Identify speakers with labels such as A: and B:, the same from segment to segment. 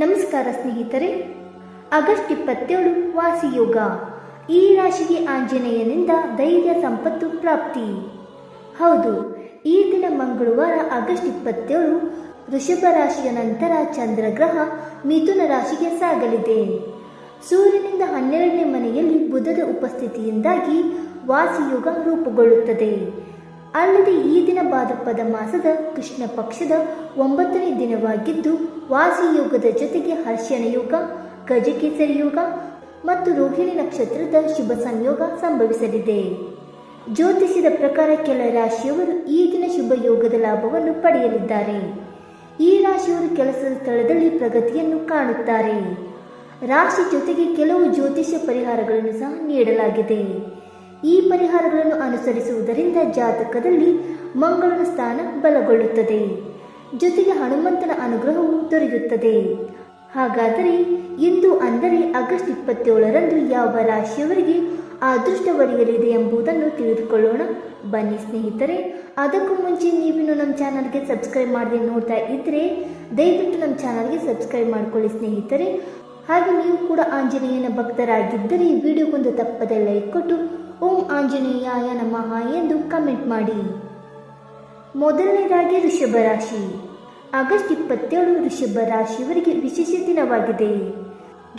A: ನಮಸ್ಕಾರ ಸ್ನೇಹಿತರೆ. ಆಗಸ್ಟ್ ಇಪ್ಪತ್ತೇಳು ವಾಸಿಯೋಗ. ಈ ರಾಶಿಗೆ ಆಂಜನೇಯನಿಂದ ಧೈರ್ಯ ಸಂಪತ್ತು ಪ್ರಾಪ್ತಿ. ಹೌದು, ಈ ದಿನ ಮಂಗಳವಾರ ಆಗಸ್ಟ್ ಇಪ್ಪತ್ತೇಳು ವೃಷಭ ರಾಶಿಯ ನಂತರ ಚಂದ್ರಗ್ರಹ ಮಿಥುನ ರಾಶಿಗೆ ಸಾಗಲಿದೆ. ಸೂರ್ಯನಿಂದ ಹನ್ನೆರಡನೇ ಮನೆಯಲ್ಲಿ ಬುಧದ ಉಪಸ್ಥಿತಿಯಿಂದಾಗಿ ವಾಸಿಯೋಗ ರೂಪುಗೊಳ್ಳುತ್ತದೆ. ಅಲ್ಲದೆ ಈ ದಿನ ಭಾದ್ರಪದ ಮಾಸದ ಕೃಷ್ಣ ಪಕ್ಷದ ಒಂಬತ್ತನೇ ದಿನವಾಗಿದ್ದು ವಾಸಿಯೋಗದ ಜೊತೆಗೆ ಹರ್ಷಣ ಯೋಗ, ಗಜಕೇಸರಿ ಯೋಗ ಮತ್ತು ರೋಹಿಣಿ ನಕ್ಷತ್ರದ ಶುಭ ಸಂಯೋಗ ಸಂಭವಿಸಲಿದೆ. ಜ್ಯೋತಿಷ್ಯದ ಪ್ರಕಾರ ಕೆಲ ರಾಶಿಯವರು ಈ ದಿನ ಶುಭ ಯೋಗದ ಲಾಭವನ್ನು ಪಡೆಯಲಿದ್ದಾರೆ. ಈ ರಾಶಿಯವರು ಕೆಲಸದ ಸ್ಥಳದಲ್ಲಿ ಪ್ರಗತಿಯನ್ನು ಕಾಣುತ್ತಾರೆ. ರಾಶಿ ಜೊತೆಗೆ ಕೆಲವು ಜ್ಯೋತಿಷ್ಯ ಪರಿಹಾರಗಳನ್ನು ಸಹ ನೀಡಲಾಗಿದೆ. ಈ ಪರಿಹಾರಗಳನ್ನು ಅನುಸರಿಸುವುದರಿಂದ ಜಾತಕದಲ್ಲಿ ಮಂಗಳನ ಸ್ಥಾನ ಬಲಗೊಳ್ಳುತ್ತದೆ. ಜೊತೆಗೆ ಹನುಮಂತನ ಅನುಗ್ರಹವು ದೊರೆಯುತ್ತದೆ. ಹಾಗಾದರೆ ಇಂದು ಅಂದರೆ ಆಗಸ್ಟ್ ಇಪ್ಪತ್ತೇಳರಂದು ಯಾವ ರಾಶಿಯವರಿಗೆ ಅದೃಷ್ಟ ಒಡೆಯಲಿದೆ ಎಂಬುದನ್ನು ತಿಳಿದುಕೊಳ್ಳೋಣ. ಬನ್ನಿ ಸ್ನೇಹಿತರೆ, ಅದಕ್ಕೂ ಮುಂಚೆ ನೀವಿನ್ನು ನಮ್ಮ ಚಾನಲ್ಗೆ ಸಬ್ಸ್ಕ್ರೈಬ್ ಮಾಡದೆ ನೋಡ್ತಾ ಇದ್ದರೆ ದಯವಿಟ್ಟು ನಮ್ಮ ಚಾನಲ್ಗೆ ಸಬ್ಸ್ಕ್ರೈಬ್ ಮಾಡ್ಕೊಳ್ಳಿ ಸ್ನೇಹಿತರೆ. ಹಾಗೆ ನೀವು ಕೂಡ ಆಂಜನೇಯನ ಭಕ್ತರಾಗಿದ್ದರೆ ಈ ವಿಡಿಯೋಗೊಂದು ತಪ್ಪದೆ ಲೈಕ್ ಕೊಟ್ಟು ಓಂ ಆಂಜನೇಯಾಯ ನಮಃ ಎಂದು ಕಮೆಂಟ್ ಮಾಡಿ. ಮೊದಲನೇದಾಗಿ ಋಷಭ ರಾಶಿ. ಆಗಸ್ಟ್ ಇಪ್ಪತ್ತೇಳು ಋಷಭ ರಾಶಿಯವರಿಗೆ ವಿಶೇಷ ದಿನವಾಗಿದೆ.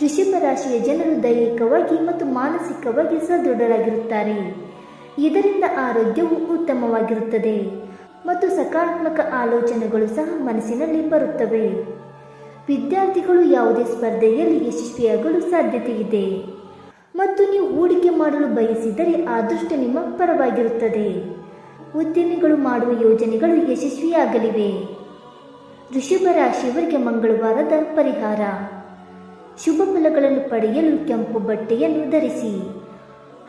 A: ಋಷಭ ರಾಶಿಯ ಜನರು ದೈಹಿಕವಾಗಿ ಮತ್ತು ಮಾನಸಿಕವಾಗಿ ಸದೃಢರಾಗಿರುತ್ತಾರೆ. ಇದರಿಂದ ಆರೋಗ್ಯವು ಉತ್ತಮವಾಗಿರುತ್ತದೆ ಮತ್ತು ಸಕಾರಾತ್ಮಕ ಆಲೋಚನೆಗಳು ಸಹ ಮನಸ್ಸಿನಲ್ಲಿ ಬರುತ್ತವೆ. ವಿದ್ಯಾರ್ಥಿಗಳು ಯಾವುದೇ ಸ್ಪರ್ಧೆಯಲ್ಲಿ ಯಶಸ್ವಿಯಾಗಲು ಸಾಧ್ಯತೆ ಇದೆ ಮತ್ತು ನೀವು ಹೂಡಿಕೆ ಮಾಡಲು ಬಯಸಿದರೆ ಅದೃಷ್ಟ ನಿಮ್ಮ ಪರವಾಗಿರುತ್ತದೆ. ಉದ್ಯಮಿಗಳು ಮಾಡುವ ಯೋಜನೆಗಳು ಯಶಸ್ವಿಯಾಗಲಿವೆ. ಋಷಭ ರಾಶಿಯವರಿಗೆ ಮಂಗಳವಾರದ ಪರಿಹಾರ. ಶುಭ ಫಲಗಳನ್ನು ಪಡೆಯಲು ಕೆಂಪು ಬಟ್ಟೆಯನ್ನು ಧರಿಸಿ.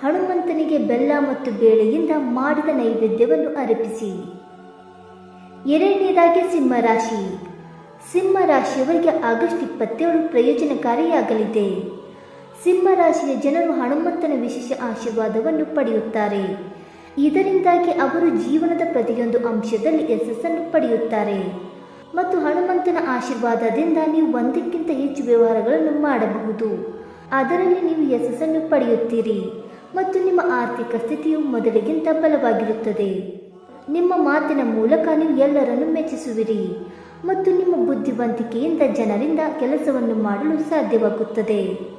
A: ಹನುಮಂತನಿಗೆ ಬೆಲ್ಲ ಮತ್ತು ಬೇಳೆಯಿಂದ ಮಾಡಿದ ನೈವೇದ್ಯವನ್ನು ಅರ್ಪಿಸಿ. ಎರಡನೇದಾಗಿ ಸಿಂಹ ರಾಶಿಯವರಿಗೆ ಆಗಸ್ಟ್ ಇಪ್ಪತ್ತೇಳು ಪ್ರಯೋಜನಕಾರಿಯಾಗಲಿದೆ. ಸಿಂಹ ರಾಶಿಯ ಜನರು ಹನುಮಂತನ ವಿಶೇಷ ಆಶೀರ್ವಾದವನ್ನು ಪಡೆಯುತ್ತಾರೆ. ಇದರಿಂದಾಗಿ ಅವರು ಜೀವನದ ಪ್ರತಿಯೊಂದು ಅಂಶದಲ್ಲಿ ಯಶಸ್ಸನ್ನು ಪಡೆಯುತ್ತಾರೆ. ಮತ್ತು ಹನುಮಂತನ ಆಶೀರ್ವಾದದಿಂದ ನೀವು ಒಂದಕ್ಕಿಂತ ಹೆಚ್ಚು ವ್ಯವಹಾರಗಳನ್ನು ಮಾಡಬಹುದು. ಅದರಲ್ಲಿ ನೀವು ಯಶಸ್ಸನ್ನು ಪಡೆಯುತ್ತೀರಿ. ಮತ್ತು ನಿಮ್ಮ ಆರ್ಥಿಕ ಸ್ಥಿತಿಯು ಮೊದಲಿಗಿಂತ ಬಲವಾಗಿರುತ್ತದೆ. ನಿಮ್ಮ ಮಾತಿನ ಮೂಲಕ ನೀವು ಎಲ್ಲರನ್ನು ಮೆಚ್ಚಿಸುವಿರಿ. ಮತ್ತು ನಿಮ್ಮ ಬುದ್ಧಿವಂತಿಕೆಯಿಂದ ಜನರಿಂದ ಕೆಲಸವನ್ನು ಮಾಡಲು ಸಾಧ್ಯವಾಗುತ್ತದೆ.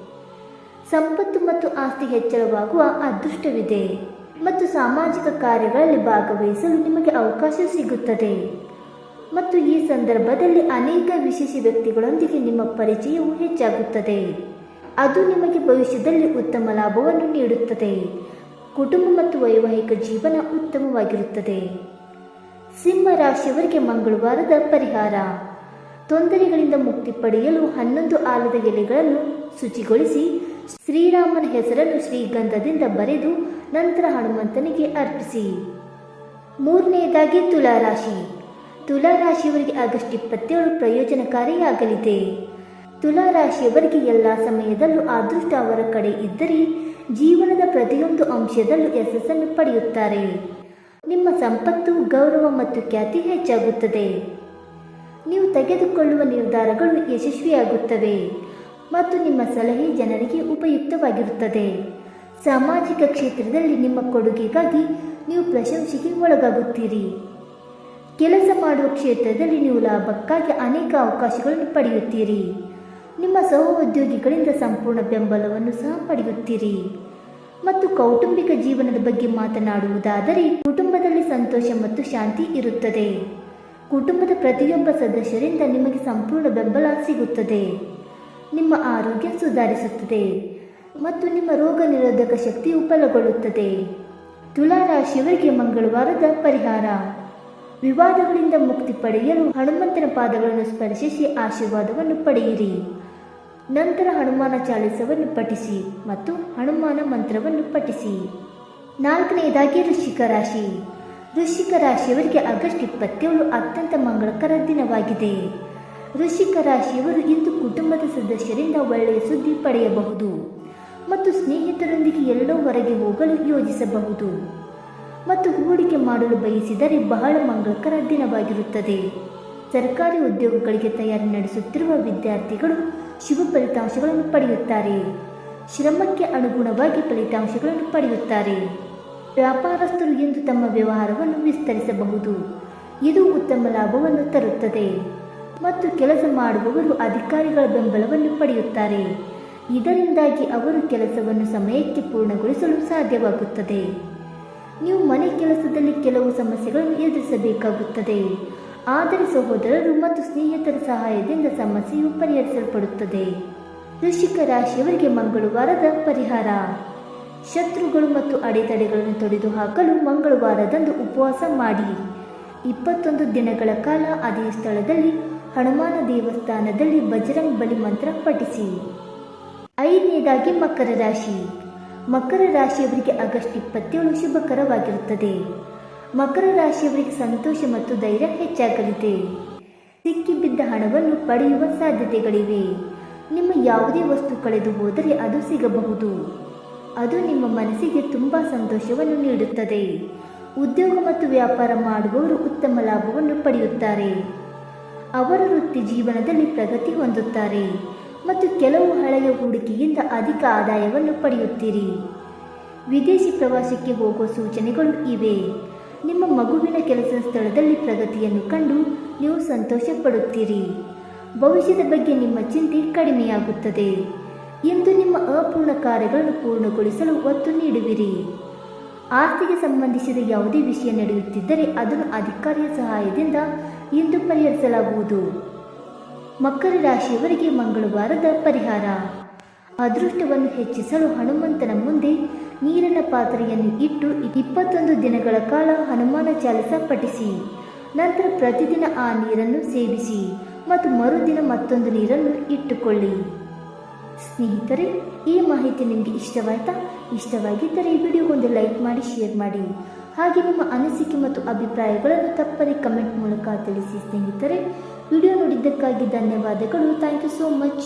A: ಸಂಪತ್ತು ಮತ್ತು ಆಸ್ತಿ ಹೆಚ್ಚಳವಾಗುವ ಅದೃಷ್ಟವಿದೆ ಮತ್ತು ಸಾಮಾಜಿಕ ಕಾರ್ಯಗಳಲ್ಲಿ ಭಾಗವಹಿಸಲು ನಿಮಗೆ ಅವಕಾಶ ಸಿಗುತ್ತದೆ. ಮತ್ತು ಈ ಸಂದರ್ಭದಲ್ಲಿ ಅನೇಕ ವಿಶೇಷ ವ್ಯಕ್ತಿಗಳೊಂದಿಗೆ ನಿಮ್ಮ ಪರಿಚಯವು ಹೆಚ್ಚಾಗುತ್ತದೆ. ಅದು ನಿಮಗೆ ಭವಿಷ್ಯದಲ್ಲಿ ಉತ್ತಮ ಲಾಭವನ್ನು ನೀಡುತ್ತದೆ. ಕುಟುಂಬ ಮತ್ತು ವೈವಾಹಿಕ ಜೀವನ ಉತ್ತಮವಾಗಿರುತ್ತದೆ. ಸಿಂಹ ರಾಶಿಯವರಿಗೆ ಮಂಗಳವಾರದ ಪರಿಹಾರ. ತೊಂದರೆಗಳಿಂದ ಮುಕ್ತಿ ಪಡೆಯಲು ಹನ್ನೊಂದು ಆಲದ ಎಲೆಗಳನ್ನು ಶುಚಿಗೊಳಿಸಿ ಶ್ರೀರಾಮನ ಹೆಸರನ್ನು ಶ್ರೀಗಂಧದಿಂದ ಬರೆದು ನಂತರ ಹನುಮಂತನಿಗೆ ಅರ್ಪಿಸಿ. ಮೂರನೆಯದಾಗಿ ತುಲಾರಾಶಿ. ತುಲಾರಾಶಿಯವರಿಗೆ ಆಗಸ್ಟ್ ಇಪ್ಪತ್ತೇಳು ಪ್ರಯೋಜನಕಾರಿಯಾಗಲಿದೆ. ತುಲಾರಾಶಿಯವರಿಗೆ ಎಲ್ಲ ಸಮಯದಲ್ಲೂ ಅದೃಷ್ಟ ಅವರ ಕಡೆ ಇದ್ದರೆ ಜೀವನದ ಪ್ರತಿಯೊಂದು ಅಂಶದಲ್ಲೂ ಯಶಸ್ಸನ್ನು ಪಡೆಯುತ್ತಾರೆ. ನಿಮ್ಮ ಸಂಪತ್ತು, ಗೌರವ ಮತ್ತು ಖ್ಯಾತಿ ಹೆಚ್ಚಾಗುತ್ತದೆ. ನೀವು ತೆಗೆದುಕೊಳ್ಳುವ ನಿರ್ಧಾರಗಳು ಯಶಸ್ವಿಯಾಗುತ್ತವೆ. ಮತ್ತು ನಿಮ್ಮ ಸಲಹೆ ಜನರಿಗೆ ಉಪಯುಕ್ತವಾಗಿರುತ್ತದೆ. ಸಾಮಾಜಿಕ ಕ್ಷೇತ್ರದಲ್ಲಿ ನಿಮ್ಮ ಕೊಡುಗೆಗಾಗಿ ನೀವು ಪ್ರಶಂಸೆಗೆ ಒಳಗಾಗುತ್ತೀರಿ. ಕೆಲಸ ಮಾಡುವ ಕ್ಷೇತ್ರದಲ್ಲಿ ನೀವು ಲಾಭಕ್ಕಾಗಿ ಅನೇಕ ಅವಕಾಶಗಳನ್ನು ಪಡೆಯುತ್ತೀರಿ. ನಿಮ್ಮ ಸಹೋದ್ಯೋಗಿಗಳಿಂದ ಸಂಪೂರ್ಣ ಬೆಂಬಲವನ್ನು ಸಹ ಪಡೆಯುತ್ತೀರಿ. ಮತ್ತು ಕೌಟುಂಬಿಕ ಜೀವನದ ಬಗ್ಗೆ ಮಾತನಾಡುವುದಾದರೆ, ಕುಟುಂಬದಲ್ಲಿ ಸಂತೋಷ ಮತ್ತು ಶಾಂತಿ ಇರುತ್ತದೆ. ಕುಟುಂಬದ ಪ್ರತಿಯೊಬ್ಬ ಸದಸ್ಯರಿಂದ ನಿಮಗೆ ಸಂಪೂರ್ಣ ಬೆಂಬಲ ಸಿಗುತ್ತದೆ. ನಿಮ್ಮ ಆರೋಗ್ಯ ಸುಧಾರಿಸುತ್ತದೆ ಮತ್ತು ನಿಮ್ಮ ರೋಗ ನಿರೋಧಕ ಶಕ್ತಿಯು ಬಲಗೊಳ್ಳುತ್ತದೆ ತುಲಾರಾಶಿಯವರಿಗೆ ಮಂಗಳವಾರದ ಪರಿಹಾರ. ವಿವಾದಗಳಿಂದ ಮುಕ್ತಿ ಪಡೆಯಲು ಹನುಮಂತನ ಪಾದಗಳನ್ನು ಸ್ಪರ್ಶಿಸಿ ಆಶೀರ್ವಾದವನ್ನು ಪಡೆಯಿರಿ. ನಂತರ ಹನುಮಾನ ಚಾಲಿಸವನ್ನು ಪಠಿಸಿ ಮತ್ತು ಹನುಮಾನ ಮಂತ್ರವನ್ನು ಪಠಿಸಿ. ನಾಲ್ಕನೆಯದಾಗಿ ವೃಶ್ಚಿಕ ರಾಶಿ. ವೃಶ್ಚಿಕ ರಾಶಿಯವರಿಗೆ ಆಗಸ್ಟ್ ಇಪ್ಪತ್ತೇಳು ಅತ್ಯಂತ ಮಂಗಳಕರ ದಿನವಾಗಿದೆ. ವೃಶ್ಚಿಕ ರಾಶಿಯವರು ಇಂದು ಕುಟುಂಬದ ಸದಸ್ಯರಿಂದ ಒಳ್ಳೆಯ ಸುದ್ದಿ ಪಡೆಯಬಹುದು ಮತ್ತು ಸ್ನೇಹಿತರೊಂದಿಗೆ ಎಲ್ಲೋ ಹೊರಗೆ ಹೋಗಲು ಯೋಜಿಸಬಹುದು ಮತ್ತು ಹೂಡಿಕೆ ಮಾಡಲು ಬಯಸಿದರೆ ಬಹಳ ಮಂಗಳಕರ ದಿನವಾಗಿರುತ್ತದೆ. ಸರ್ಕಾರಿ ಉದ್ಯೋಗಗಳಿಗೆ ತಯಾರಿ ನಡೆಸುತ್ತಿರುವ ವಿದ್ಯಾರ್ಥಿಗಳು ಶುಭ ಫಲಿತಾಂಶಗಳನ್ನು ಪಡೆಯುತ್ತಾರೆ. ಶ್ರಮಕ್ಕೆ ಅನುಗುಣವಾಗಿ ಫಲಿತಾಂಶಗಳನ್ನು ಪಡೆಯುತ್ತಾರೆ. ವ್ಯಾಪಾರಸ್ಥರು ಎಂದು ತಮ್ಮ ವ್ಯವಹಾರವನ್ನು ವಿಸ್ತರಿಸಬಹುದು. ಇದು ಉತ್ತಮ ಲಾಭವನ್ನು ತರುತ್ತದೆ. ಮತ್ತು ಕೆಲಸ ಮಾಡುವವರು ಅಧಿಕಾರಿಗಳ ಬೆಂಬಲವನ್ನು ಪಡೆಯುತ್ತಾರೆ. ಇದರಿಂದಾಗಿ ಅವರು ಕೆಲಸವನ್ನು ಸಮಯಕ್ಕೆ ಪೂರ್ಣಗೊಳಿಸಲು ಸಾಧ್ಯವಾಗುತ್ತದೆ. ನೀವು ಮನೆ ಕೆಲಸದಲ್ಲಿ ಕೆಲವು ಸಮಸ್ಯೆಗಳನ್ನು ಎದುರಿಸಬೇಕಾಗುತ್ತದೆ. ಆದರೆ ಸಹೋದರರು ಮತ್ತು ಸ್ನೇಹಿತರ ಸಹಾಯದಿಂದ ಸಮಸ್ಯೆಯು ಪರಿಹರಿಸಲ್ಪಡುತ್ತದೆ. ವೃಶ್ಚಿಕ ರಾಶಿಯವರಿಗೆ ಮಂಗಳವಾರದ ಪರಿಹಾರ. ಶತ್ರುಗಳು ಮತ್ತು ಅಡೆತಡೆಗಳನ್ನು ತೊಡೆದುಹಾಕಲು ಮಂಗಳವಾರದಂದು ಉಪವಾಸ ಮಾಡಿ. ಇಪ್ಪತ್ತೊಂದು ದಿನಗಳ ಕಾಲ ಅದೇ ಸ್ಥಳದಲ್ಲಿ ಹನುಮಾನ ದೇವಸ್ಥಾನದಲ್ಲಿ ಬಜರಂಗ್ ಬಲಿ ಮಂತ್ರ ಪಠಿಸಿ. ಐದನೇದಾಗಿ ಮಕರ ರಾಶಿ. ಮಕರ ರಾಶಿಯವರಿಗೆ ಆಗಸ್ಟ್ ಇಪ್ಪತ್ತೇಳು ಶುಭಕರವಾಗಿರುತ್ತದೆ. ಮಕರ ರಾಶಿಯವರಿಗೆ ಸಂತೋಷ ಮತ್ತು ಧೈರ್ಯ ಹೆಚ್ಚಾಗಲಿದೆ. ಸಿಕ್ಕಿಬಿದ್ದ ಹಣವನ್ನು ಪಡೆಯುವ ಸಾಧ್ಯತೆಗಳಿವೆ. ನಿಮ್ಮ ಯಾವುದೇ ವಸ್ತು ಕಳೆದು ಹೋದರೆ ಅದು ಸಿಗಬಹುದು. ಅದು ನಿಮ್ಮ ಮನಸ್ಸಿಗೆ ತುಂಬ ಸಂತೋಷವನ್ನು ನೀಡುತ್ತದೆ. ಉದ್ಯೋಗ ಮತ್ತು ವ್ಯಾಪಾರ ಮಾಡುವವರು ಉತ್ತಮ ಲಾಭವನ್ನು ಪಡೆಯುತ್ತಾರೆ. ಅವರ ವೃತ್ತಿ ಜೀವನದಲ್ಲಿ ಪ್ರಗತಿ ಹೊಂದುತ್ತಾರೆ ಮತ್ತು ಕೆಲವು ಹಳೆಯ ಹೂಡಿಕೆಯಿಂದ ಅಧಿಕ ಆದಾಯವನ್ನು ಪಡೆಯುತ್ತೀರಿ. ವಿದೇಶಿ ಪ್ರವಾಸಕ್ಕೆ ಹೋಗುವ ಸೂಚನೆಗಳು ಇವೆ. ನಿಮ್ಮ ಮಗುವಿನ ಕೆಲಸ ಸ್ಥಳದಲ್ಲಿ ಪ್ರಗತಿಯನ್ನು ಕಂಡು ನೀವು ಸಂತೋಷ ಪಡುತ್ತೀರಿ ಭವಿಷ್ಯದ ಬಗ್ಗೆ ನಿಮ್ಮ ಚಿಂತೆ ಕಡಿಮೆಯಾಗುತ್ತದೆ. ಎಂದು ನಿಮ್ಮ ಅಪೂರ್ಣ ಕಾರ್ಯಗಳನ್ನು ಪೂರ್ಣಗೊಳಿಸಲು ಒತ್ತು ನೀಡುವಿರಿ. ಆಸ್ತಿಗೆ ಸಂಬಂಧಿಸಿದ ಯಾವುದೇ ವಿಷಯ ನಡೆಯುತ್ತಿದ್ದರೆ ಅದನ್ನು ಅಧಿಕಾರಿಯ ಸಹಾಯದಿಂದ ಇಂದು ಪರಿಹರಿಸಲಾಗುವುದು. ಮಕರ ರಾಶಿಯವರಿಗೆ ಮಂಗಳವಾರದ ಪರಿಹಾರ. ಅದೃಷ್ಟವನ್ನು ಹೆಚ್ಚಿಸಲು ಹನುಮಂತನ ಮುಂದೆ ನೀರಿನ ಪಾತ್ರೆಯನ್ನು ಇಟ್ಟು ಇಪ್ಪತ್ತೊಂದು ದಿನಗಳ ಕಾಲ ಹನುಮಾನ ಚಾಲಿಸ ಪಠಿಸಿ. ನಂತರ ಪ್ರತಿದಿನ ಆ ನೀರನ್ನು ಸೇವಿಸಿ ಮತ್ತು ಮರುದಿನ ಮತ್ತೊಂದು ನೀರನ್ನು ಇಟ್ಟುಕೊಳ್ಳಿ. ಸ್ನೇಹಿತರೆ, ಈ ಮಾಹಿತಿ ನಿಮಗೆ ಇಷ್ಟವಾಯ್ತಾ? ಇಷ್ಟವಾಗಿದ್ದರೆ ಈ ವಿಡಿಯೋಗೊಂದು ಲೈಕ್ ಮಾಡಿ, ಶೇರ್ ಮಾಡಿ. ಹಾಗೆ ನಿಮ್ಮ ಅನಿಸಿಕೆ ಮತ್ತು ಅಭಿಪ್ರಾಯಗಳನ್ನು ತಪ್ಪದೆ ಕಮೆಂಟ್ ಮೂಲಕ ತಿಳಿಸಿ ಸ್ನೇಹಿತರೆ. ವಿಡಿಯೋ ನೋಡಿದ್ದಕ್ಕಾಗಿ ಧನ್ಯವಾದಗಳು. Thank you so much